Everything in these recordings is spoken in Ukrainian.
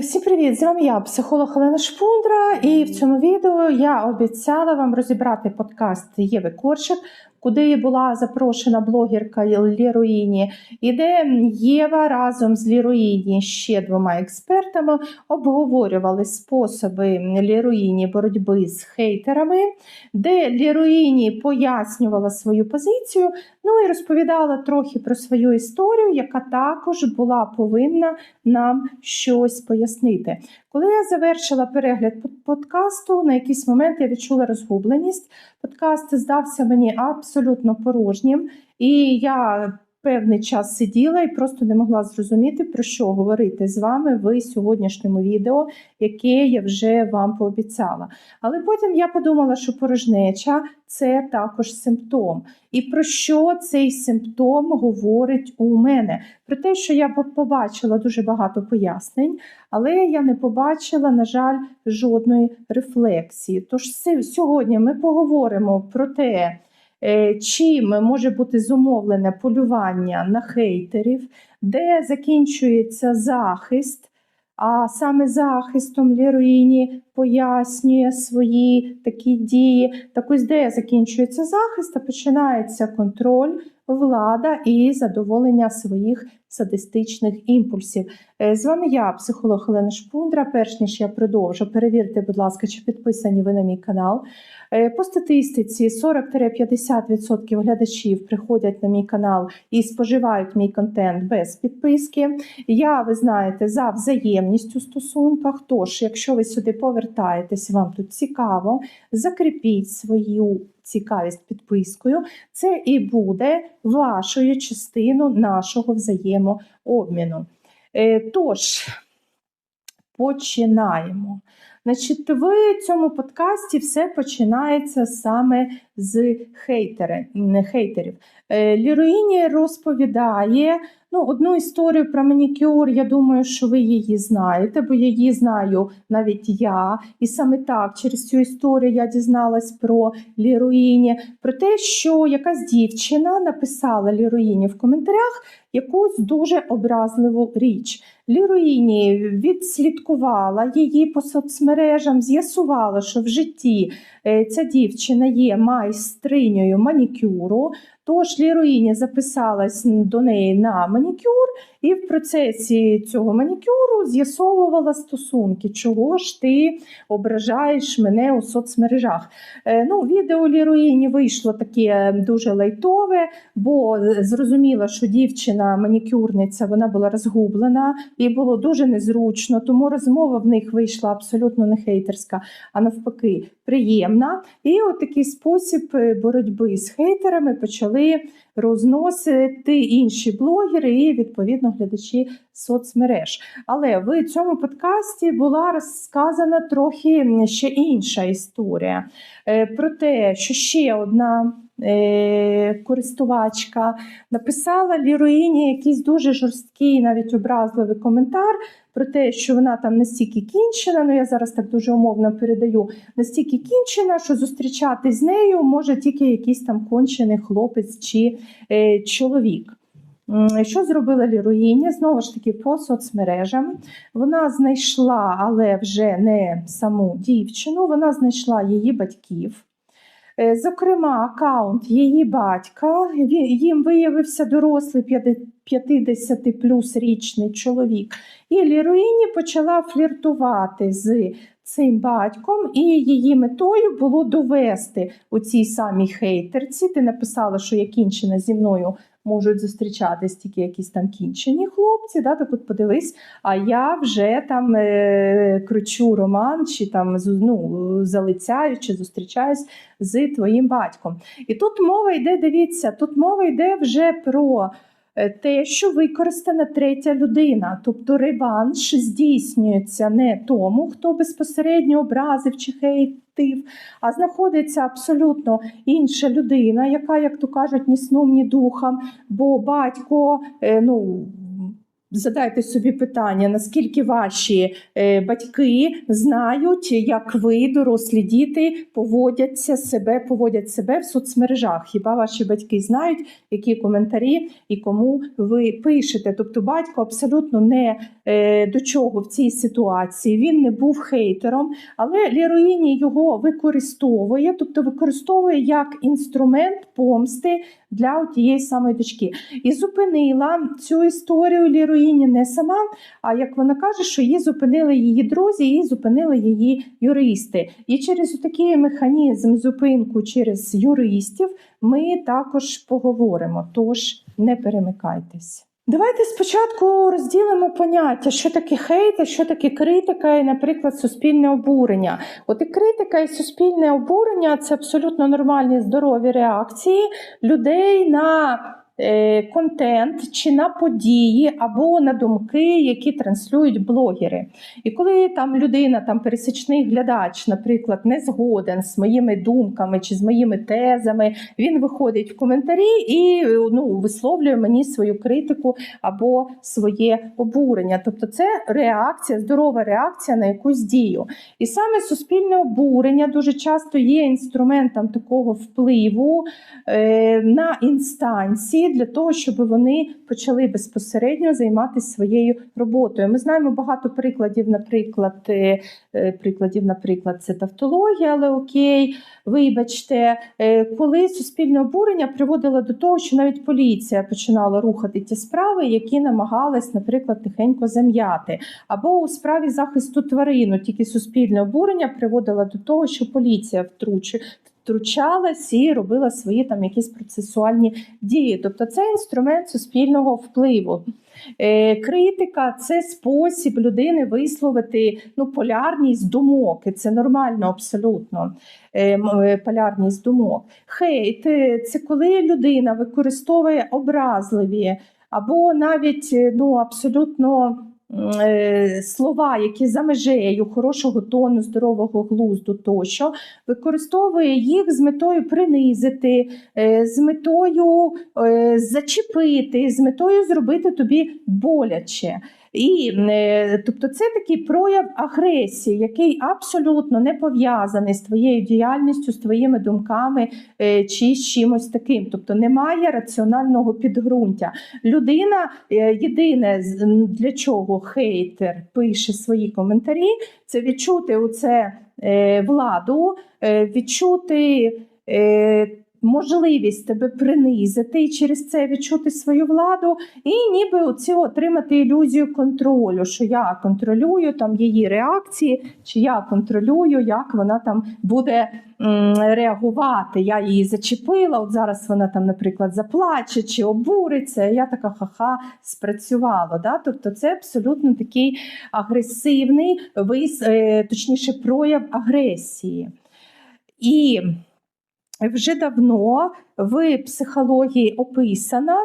Всім привіт! З вами я, психолог Олена Шпундра, і в цьому відео я обіцяла вам розібрати подкаст Єви Коршик, куди була запрошена блогерка Ліруїні, і де Єва разом з Ліруїні ще двома експертами обговорювали способи Ліруїні боротьби з хейтерами, де Ліруїні пояснювала свою позицію, ну і розповідала трохи про свою історію, яка також була повинна нам щось пояснити. Коли я завершила перегляд подкасту, на якийсь момент я відчула розгубленість. Подкаст здався мені абсолютно порожнім, і я певний час сиділа і просто не могла зрозуміти, про що говорити з вами в сьогоднішньому відео, яке я вже вам пообіцяла. Але потім я подумала, що порожнеча це також симптом. І про що цей симптом говорить у мене? Про те, що я побачила дуже багато пояснень, але я не побачила, на жаль, жодної рефлексії. Тож сьогодні ми поговоримо про те, чим може бути зумовлене полювання на хейтерів, де закінчується захист. А саме захистом Ліруїні пояснює свої такі дії. Так ось де закінчується захист, а починається контроль, влада і задоволення своїх садистичних імпульсів. Е, З вами я, психолог Олена Шпундра. Перш ніж я продовжу, перевірте, будь ласка, чи підписані ви на мій канал. Е, По статистиці 40-50% глядачів приходять на мій канал і споживають мій контент без підписки. Я, ви знаєте, за взаємність у стосунках. Тож, якщо ви сюди повертаєтесь, вам тут цікаво, закріпіть свою цікавість підпискою. Це і буде вашою частиною нашого взаємообміну. Е, Тож, починаємо. Значить, в цьому подкасті все починається саме з хейтери, хейтерів. Е, Ліруїні розповідає ну, одну історію про манікюр. Я думаю, що ви її знаєте, бо її знаю навіть я. І саме так через цю історію я дізналась про Ліруїні, про те, що якась дівчина написала Ліруїні в коментарях якусь дуже образливу річ. Ліруїні відслідкувала її по соцмережам, з'ясувала, що в житті е, ця дівчина є майстринею манікюру. Тож Ліруїні записалась до неї на манікюр, і в процесі цього манікюру з'ясовувала стосунки, чого ж ти ображаєш мене у соцмережах. Е, ну, Відео Ліруїні вийшло таке дуже лайтове, бо зрозуміла, що дівчина манікюрниця вона була розгублена і було дуже незручно, тому розмова в них вийшла абсолютно не хейтерська, а навпаки, приємна. І от такий спосіб боротьби з хейтерами почали розносити інші блогери і, відповідно, глядачі соцмереж. Але в цьому подкасті була розказана трохи ще інша історія е, про те, що ще одна. Е, Користувачка написала Ліруїні якийсь дуже жорсткий, навіть образливий коментар про те, що вона там настільки кінчена. Ну я зараз так дуже умовно передаю, настільки кінчена, що зустрічатись з нею може тільки якийсь там кончений хлопець чи е, чоловік. Що зробила Ліруїні? Знову ж таки, по соцмережам. Вона знайшла, але вже не саму дівчину, вона знайшла її батьків. Е, Зокрема, аккаунт її батька, він- їм виявився дорослий 50 плюс річний чоловік. І Ліруїні почала фліртувати з цим батьком, і її метою було довести у цій самій хейтерці. Ти написала, що я кінчена зі мною можуть зустрічатись тільки якісь там кінчені хлопці. Да? Так от подивись, а я вже там е- кручу роман, чи там ну, залицяю, чи зустрічаюсь з твоїм батьком. І тут мова йде, дивіться, тут мова йде вже про. Е, Те, що використана третя людина, тобто реванш здійснюється не тому, хто безпосередньо образив чи хейтив, а знаходиться абсолютно інша людина, яка, як то кажуть, ні сном, ні духом, бо батько, е, ну. Задайте собі питання, наскільки ваші е, батьки знають, як ви, дорослі діти, поводяться себе, поводять себе в соцмережах. Хіба ваші батьки знають, які коментарі і кому ви пишете? Тобто батько абсолютно не е, до чого в цій ситуації. Він не був хейтером, але Ліроїні його використовує, тобто використовує як інструмент помсти для тієї самої дочки. І зупинила цю історію Ліруїні не сама, а як вона каже, що її зупинили її друзі, її зупинили її юристи. І через такий механізм зупинку через юристів ми також поговоримо. Тож не перемикайтесь. Давайте спочатку розділимо поняття, що таке хейт, а що таке критика і, наприклад, суспільне обурення. От і критика і суспільне обурення це абсолютно нормальні здорові реакції людей на контент чи на події або на думки, які транслюють блогери. І коли там людина, там пересічний глядач, наприклад, не згоден з моїми думками чи з моїми тезами, він виходить в коментарі і ну, висловлює мені свою критику або своє обурення. Тобто, це реакція, здорова реакція на якусь дію. І саме суспільне обурення дуже часто є інструментом такого впливу е, на інстанції для того, щоб вони почали безпосередньо займатися своєю роботою. Ми знаємо багато прикладів, наприклад, е, е, прикладів, наприклад, це тавтологія, але окей, вибачте, е, коли суспільне обурення приводило до того, що навіть поліція починала рухати ті справи, які намагались, наприклад, тихенько зам'яти, або у справі захисту тварин, тільки суспільне обурення приводило до того, що поліція втручує. Втручалась і робила свої там якісь процесуальні дії. Тобто це інструмент суспільного впливу. Е, критика це спосіб людини висловити ну, полярність думок, і це нормально абсолютно. Е, е, полярність думок. Хейт це коли людина використовує образливі або навіть ну, абсолютно слова, які за межею хорошого тону, здорового глузду тощо, використовує їх з метою принизити, е, з метою е, зачепити, з метою зробити тобі боляче. І е, тобто це такий прояв агресії, який абсолютно не пов'язаний з твоєю діяльністю, з твоїми думками е, чи з чимось таким. Тобто немає раціонального підґрунтя. Людина е, єдине для чого хейтер пише свої коментарі, це відчути оце е, владу, відчути. Можливість тебе принизити і через це відчути свою владу, і ніби оці отримати ілюзію контролю, що я контролюю там її реакції, чи я контролюю, як вона там буде реагувати. Я її зачепила. От зараз вона там, наприклад, заплаче чи обуриться. Я така ха-ха спрацювала. Да? Тобто, це абсолютно такий агресивний вис, е, точніше, прояв агресії. І вже давно в психології описано,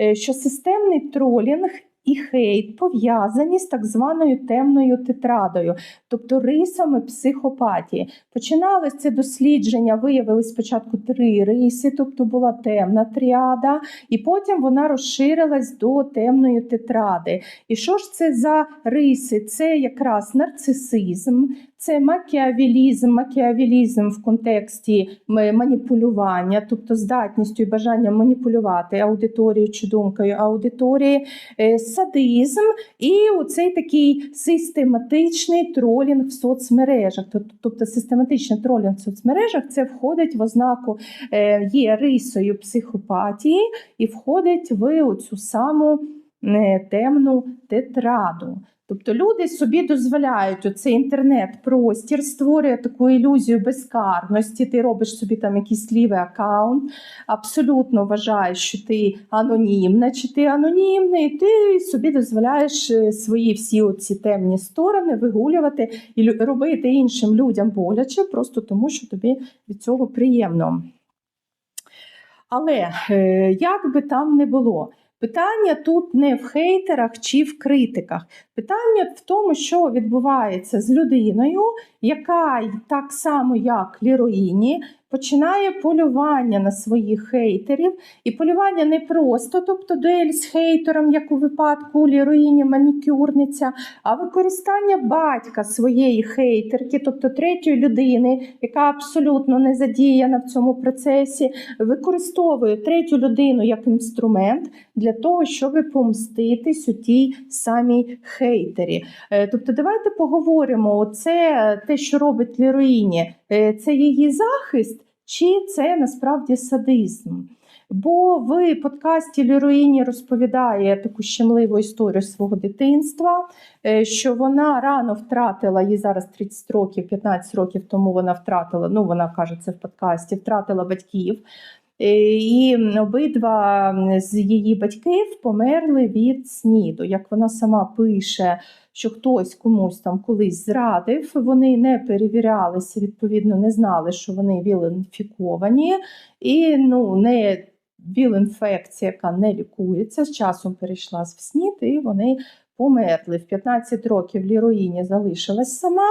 е, що системний тролінг і хейт пов'язані з так званою темною тетрадою, тобто рисами психопатії. Починалось це дослідження, виявили спочатку три риси, тобто була темна тріада, і потім вона розширилась до темної тетради. І що ж це за риси? Це якраз нарцисизм, це макіавілізм, макіавілізм в контексті маніпулювання, тобто здатністю і бажанням маніпулювати аудиторією чи думкою аудиторії, е, садизм і оцей такий систематичний тролінг в соцмережах. Тобто систематичний тролінг в соцмережах це входить в ознаку, е, є рисою психопатії і входить в оцю саму темну тетраду. Тобто люди собі дозволяють оцей інтернет-простір, створює таку ілюзію безкарності. Ти робиш собі там якийсь лівий аккаунт, абсолютно вважаєш, що ти анонімна, чи ти анонімний, і ти собі дозволяєш е, свої всі оці темні сторони вигулювати і робити іншим людям боляче, просто тому що тобі від цього приємно. Але е, як би там не було, питання тут не в хейтерах чи в критиках. Питання в тому, що відбувається з людиною, яка так само, як Ліроїні, починає полювання на своїх хейтерів. І полювання не просто, тобто дуель з хейтером, як у випадку ліроїні манікюрниця, а використання батька своєї хейтерки, тобто третьої людини, яка абсолютно не задіяна в цьому процесі, використовує третю людину як інструмент для того, щоб помститись у тій самій хейтері. Е, Тобто, давайте поговоримо: це те, що робить Ліроїні, е, це її захист, чи це насправді садизм? Бо в подкасті Ліроїні розповідає таку щемливу історію свого дитинства, е, що вона рано втратила, їй зараз 30 років, 15 років тому вона втратила, ну вона каже це в подкасті, втратила батьків. Е, І обидва з її батьків померли від сніду. Як вона сама пише, що хтось комусь там колись зрадив, вони не перевірялися, відповідно, не знали, що вони віл-інфіковані, і ну, не віл-інфекція, яка не лікується, з часом перейшла в снід, і вони померли. В 15 років Ліроїні залишилась сама.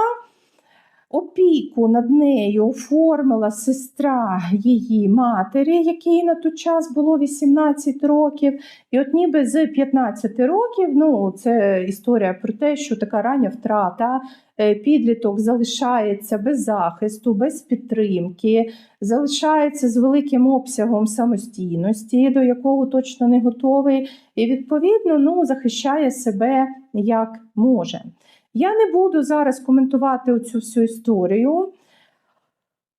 Опіку над нею оформила сестра її матері, якій на той час було 18 років. І от ніби з 15 років, ну це історія про те, що така рання втрата, е, підліток залишається без захисту, без підтримки, залишається з великим обсягом самостійності, до якого точно не готовий, і відповідно ну, захищає себе як може. Я не буду зараз коментувати цю всю історію,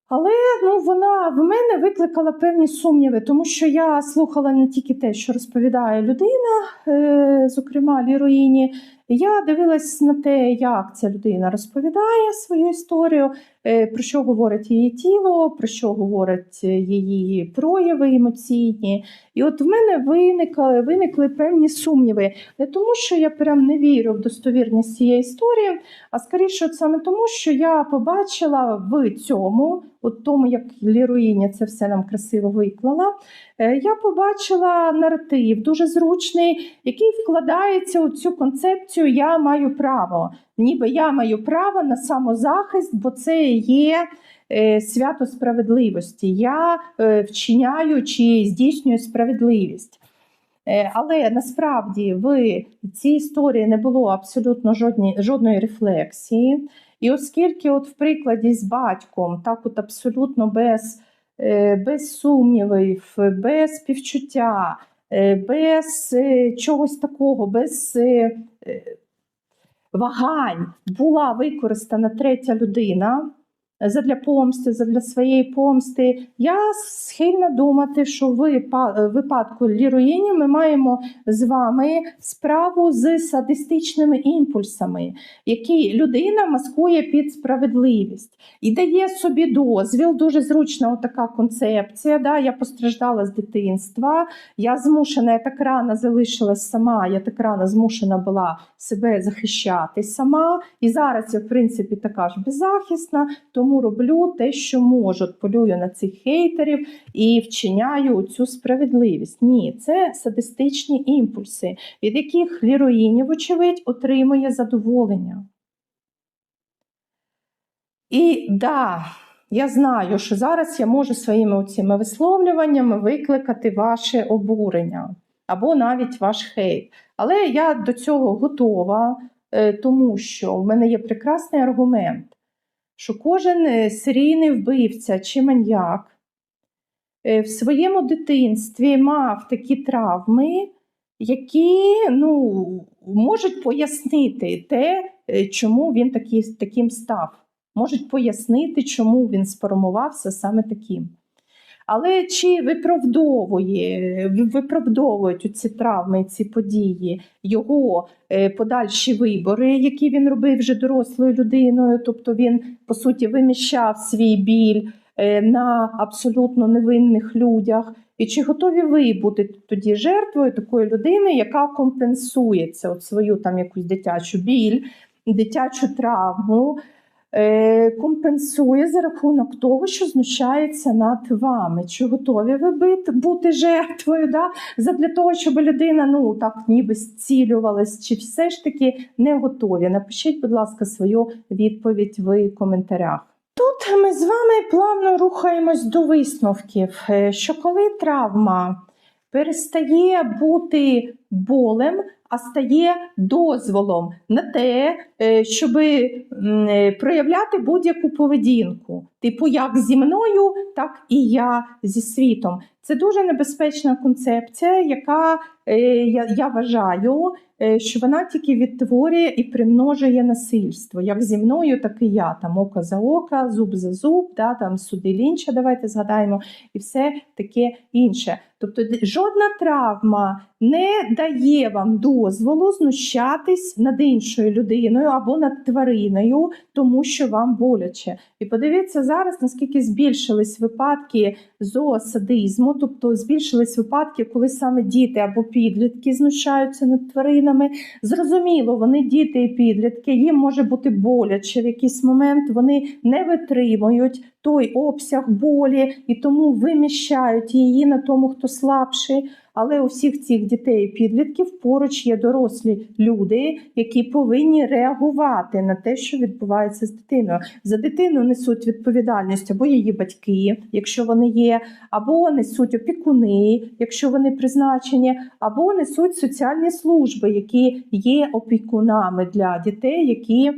але ну, вона в мене викликала певні сумніви, тому що я слухала не тільки те, що розповідає людина, е, зокрема Ліроїні. Я дивилась на те, як ця людина розповідає свою історію, е, про що говорить її тіло, про що говорять її прояви емоційні. І от в мене виникли, виникли певні сумніви. Не тому, що я прям не вірю в достовірність цієї історії, а скоріше саме тому, що я побачила в цьому, от тому, як Ліруїня це все нам красиво виклала, е, я побачила наратив дуже зручний, який вкладається у цю концепцію Я маю право. Ніби я маю право на самозахист, бо це є е, свято справедливості. Я е, вчиняю чи здійснюю справедливість. Е, Але насправді в цій історії не було абсолютно жодні, жодної рефлексії. І оскільки, от в прикладі з батьком, так от абсолютно без, без сумнівів, без співчуття, без е, чогось такого, без е, е, вагань. Була використана третя людина задля помсти, задля своєї помсти, я схильна думати, що в випадку Ліруїні ми маємо з вами справу з садистичними імпульсами, які людина маскує під справедливість і дає собі дозвіл. Дуже зручна така концепція. Да? Я постраждала з дитинства, я змушена, я так рано залишилась сама, я так рано змушена була себе захищати сама. І зараз я, в принципі, така ж беззахисна, тому роблю те, що можу. Полюю на цих хейтерів і вчиняю цю справедливість. Ні, це садистичні імпульси, від яких Ліроїні, вочевидь, отримує задоволення. І да, я знаю, що зараз я можу своїми цими висловлюваннями викликати ваше обурення або навіть ваш хейт. Але я до цього готова, е, тому що в мене є прекрасний аргумент, що кожен е, серійний вбивця чи маньяк е, в своєму дитинстві мав такі травми, які ну, можуть пояснити те, е, чому він такий, таким став. Можуть пояснити, чому він сформувався саме таким. Але чи виправдовує, виправдовують ці травми, ці події, його е, подальші вибори, які він робив вже дорослою людиною, тобто він, по суті, виміщав свій біль е, на абсолютно невинних людях. І чи готові ви бути тоді жертвою такої людини, яка компенсується от свою там якусь дитячу біль, дитячу травму? Е, компенсує за рахунок того, що знущається над вами. Чи готові ви бити, бути жертвою? Да? Задля того, щоб людина ну так ніби зцілювалась, чи все ж таки не готові? Напишіть, будь ласка, свою відповідь в коментарях. Тут ми з вами плавно рухаємось до висновків, е, що коли травма перестає бути болем, а стає дозволом на те, е, щоб проявляти будь-яку поведінку, типу як зі мною, так і я зі світом. Це дуже небезпечна концепція, яка е, я, я вважаю, е, що вона тільки відтворює і примножує насильство, як зі мною, так і я. Там око за око, зуб за зуб, да, там суди лінча, давайте згадаємо, і все таке інше. Тобто жодна травма не дає вам дозволу знущатись над іншою людиною або над твариною, тому що вам боляче. І подивіться зараз, наскільки збільшились випадки зоосадизму, тобто збільшились випадки, коли саме діти або підлітки знущаються над тваринами. Зрозуміло, вони діти і підлітки, їм може бути боляче в якийсь момент, вони не витримують той обсяг болі і тому виміщають її на тому, хто слабший. Але у всіх цих дітей і підлітків поруч є дорослі люди, які повинні реагувати на те, що відбувається з дитиною. За дитину несуть відповідальність або її батьки, якщо вони є, або несуть опікуни, якщо вони призначені, або несуть соціальні служби, які є опікунами для дітей, які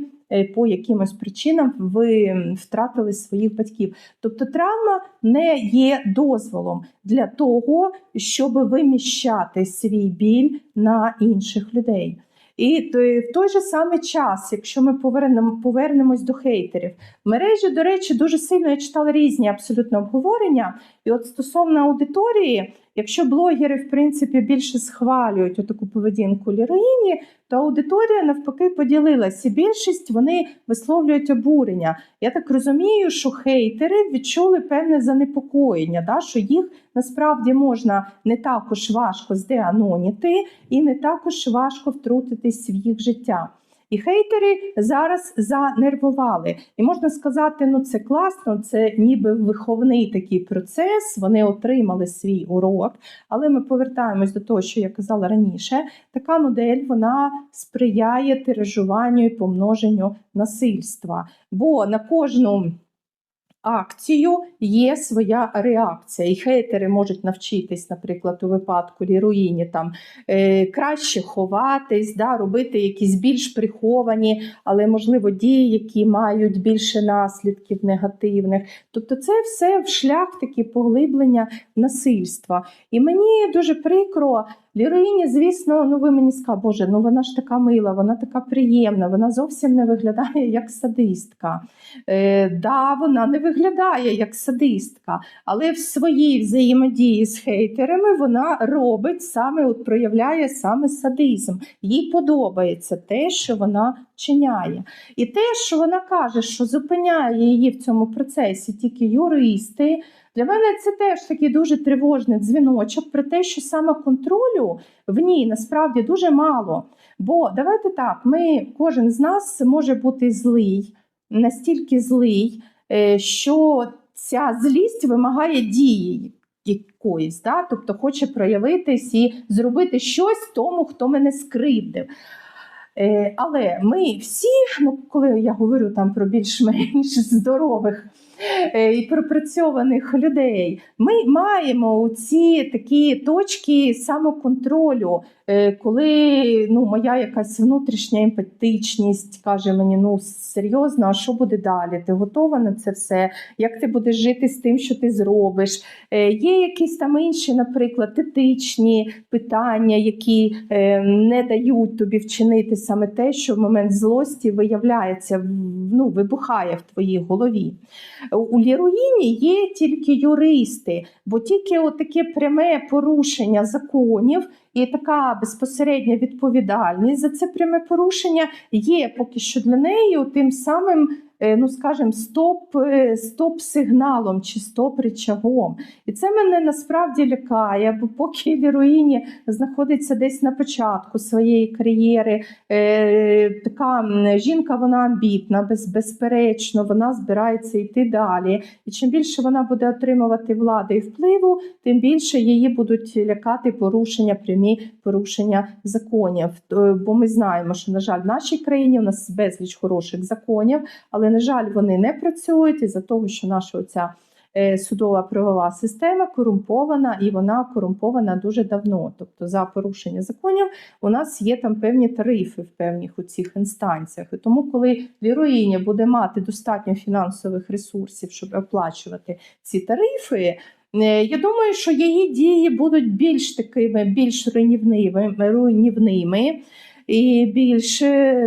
по якимось причинам ви втратили своїх батьків. Тобто травма не є дозволом для того, щоб виміщати свій біль на інших людей. І в той же самий час, якщо ми повернемо, повернемось до хейтерів, мережі, до речі, дуже сильно я читала різні абсолютно обговорення. І от стосовно аудиторії, якщо блогери, в принципі, більше схвалюють таку поведінку ліроїні, то аудиторія навпаки поділилася. Більшість вони висловлюють обурення. Я так розумію, що хейтери відчули певне занепокоєння, да, що їх насправді можна не також важко здеаноніти і не також важко втрутитись в їх життя. І хейтери зараз занервували. І можна сказати, ну це класно, це ніби виховний такий процес. Вони отримали свій урок. Але ми повертаємось до того, що я казала раніше. Така модель вона сприяє тиражуванню і помноженню насильства. Бо на кожну акцію є своя реакція. І хейтери можуть навчитись, наприклад, у випадку ліруїні там е, краще ховатись, да, робити якісь більш приховані, але, можливо, дії, які мають більше наслідків негативних. Тобто, це все в шлях такі поглиблення насильства. І мені дуже прикро. Ліроїні, звісно, ну ви мені скажете, Боже, ну вона ж така мила, вона така приємна, вона зовсім не виглядає як садистка. Е, Да, вона не виглядає як садистка, але в своїй взаємодії з хейтерами вона робить саме, от проявляє саме садизм. Їй подобається те, що вона чиняє. І те, що вона каже, що зупиняє її в цьому процесі тільки юристи. Для мене це теж такий дуже тривожний дзвіночок про те, що саме контролю в ній насправді дуже мало. Бо давайте так, ми, кожен з нас може бути злий, настільки злий, е, що ця злість вимагає дії якоїсь, да? тобто хоче проявитись і зробити щось тому, хто мене скривдив. Е, але ми всі, ну коли я говорю там про більш-менш здорових Е, і пропрацьованих людей. Ми маємо ці такі точки самоконтролю, коли ну, моя якась внутрішня емпатичність каже мені, ну серйозно, а що буде далі? Ти готова на це все? Як ти будеш жити з тим, що ти зробиш? Е, є якісь там інші, наприклад, етичні питання, які не дають тобі вчинити саме те, що в момент злості виявляється, ну, вибухає в твоїй голові. У Ліруїні є тільки юристи, бо тільки таке пряме порушення законів і така безпосередня відповідальність за це пряме порушення є поки що для неї тим самим ну скажімо, стоп е, стоп сигналом чи стоп речагом. І це мене насправді лякає, бо поки Ліруїні знаходиться десь на початку своєї кар'єри, е, така жінка вона амбітна, без, безперечно, вона збирається йти далі. І чим більше вона буде отримувати влади і впливу, тим більше її будуть лякати порушення, прямі порушення законів. Бо ми знаємо, що, на жаль, в нашій країні у нас безліч хороших законів, але Але, на жаль, вони не працюють із-за того, що наша оця е, судова правова система корумпована, і вона корумпована дуже давно. Тобто, за порушення законів у нас є там певні тарифи в певних у цих інстанціях. І тому, коли героїня буде мати достатньо фінансових ресурсів, щоб оплачувати ці тарифи. е, Я думаю, що її дії будуть більш такими, більш руйнівними, руйнівними і більш,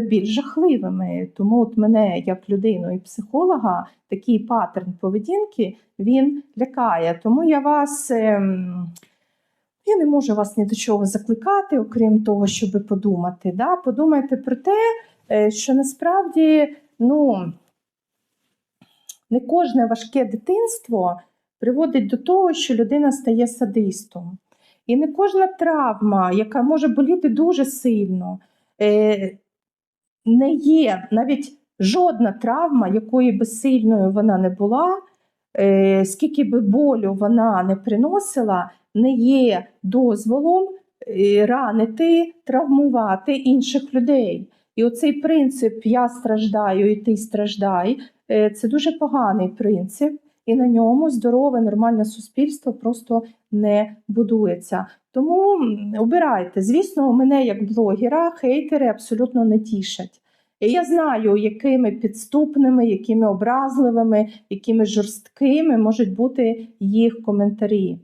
більш жахливими. Тому от мене, як людину і психолога, такий паттерн поведінки він лякає. Тому я вас. ем, Я не можу вас ні до чого закликати, окрім того, щоб подумати. Да? Подумайте про те, е, що насправді ну, не кожне важке дитинство приводить до того, що людина стає садистом. І не кожна травма, яка може боліти дуже сильно, не є навіть жодна травма, якої би сильною вона не була, е, скільки би болю вона не приносила, не є дозволом е, ранити, травмувати інших людей. І оцей принцип Я страждаю і ти страждай е, це дуже поганий принцип, і на ньому здорове, нормальне суспільство просто не будується. Тому обирайте. Звісно, мене як блогера хейтери абсолютно не тішать. І я знаю, якими підступними, якими образливими, якими жорсткими можуть бути їх коментарі.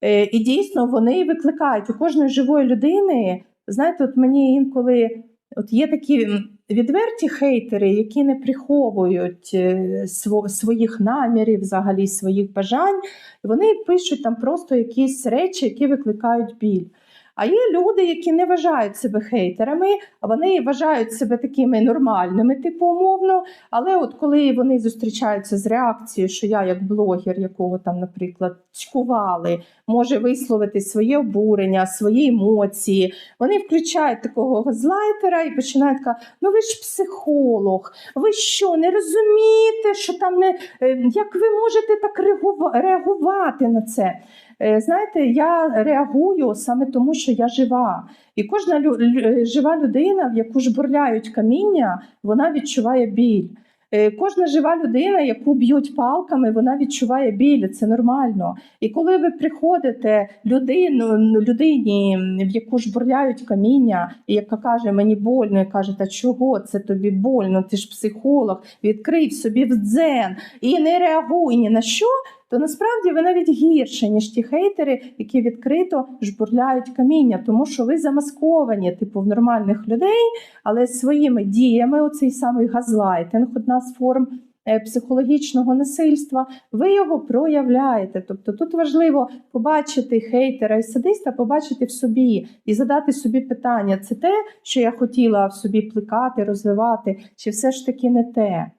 Е, І дійсно вони викликають у кожної живої людини. Знаєте, от мені інколи от є такі відверті хейтери, які не приховують е, сво- своїх намірів, взагалі своїх бажань. Вони пишуть там просто якісь речі, які викликають біль. А є люди, які не вважають себе хейтерами, вони вважають себе такими нормальними, типу умовно. Але от коли вони зустрічаються з реакцією, що я, як блогер, якого там, наприклад, чкували, може висловити своє обурення, свої емоції, вони включають такого газлайтера і починають казати, ну ви ж психолог, ви що, не розумієте, що там не е, як ви можете так реагува- реагувати на це? Е, Знаєте, я реагую саме тому, що я жива. І кожна лю- жива людина, в яку ж бурляють каміння, вона відчуває біль. Е, Кожна жива людина, яку б'ють палками, вона відчуває біль. Це нормально. І коли ви приходите людину, людині, в яку ж бурляють каміння, і яка каже, мені больно, і каже, та чого це тобі больно? Ти ж психолог, відкрий собі в дзен і не реагуй ні на що. То насправді ви навіть гірше, ніж ті хейтери, які відкрито жбурляють каміння, тому що ви замасковані, типу в нормальних людей, але своїми діями, оцей самий газлайтинг, одна з форм е, психологічного насильства, ви його проявляєте. Тобто тут важливо побачити хейтера і садиста, побачити в собі і задати собі питання: це те, що я хотіла в собі плекати, розвивати, чи все ж таки не те?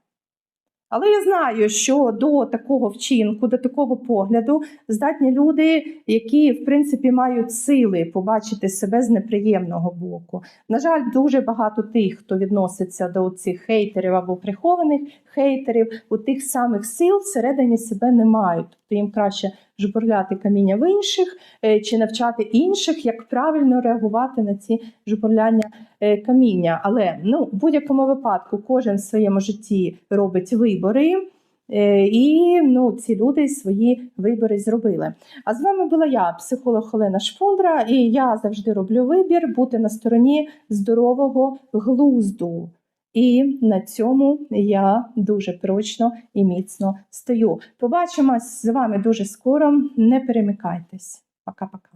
Але я знаю, що до такого вчинку, до такого погляду здатні люди, які в принципі мають сили побачити себе з неприємного боку. На жаль, дуже багато тих, хто відноситься до цих хейтерів або прихованих хейтерів, у тих самих сил всередині себе не мають. Тобто їм краще жбурляти каміння в інших е, чи навчати інших, як правильно реагувати на ці жбурляння е, каміння. Але ну, в будь-якому випадку кожен в своєму житті робить вибори. е, І ну, ці люди свої вибори зробили. А з вами була я, психолог Олена Шфундра, і я завжди роблю вибір бути на стороні здорового глузду. І на цьому я дуже прочно і міцно стою. Побачимось з вами дуже скоро. Не перемикайтесь. Пока-пока.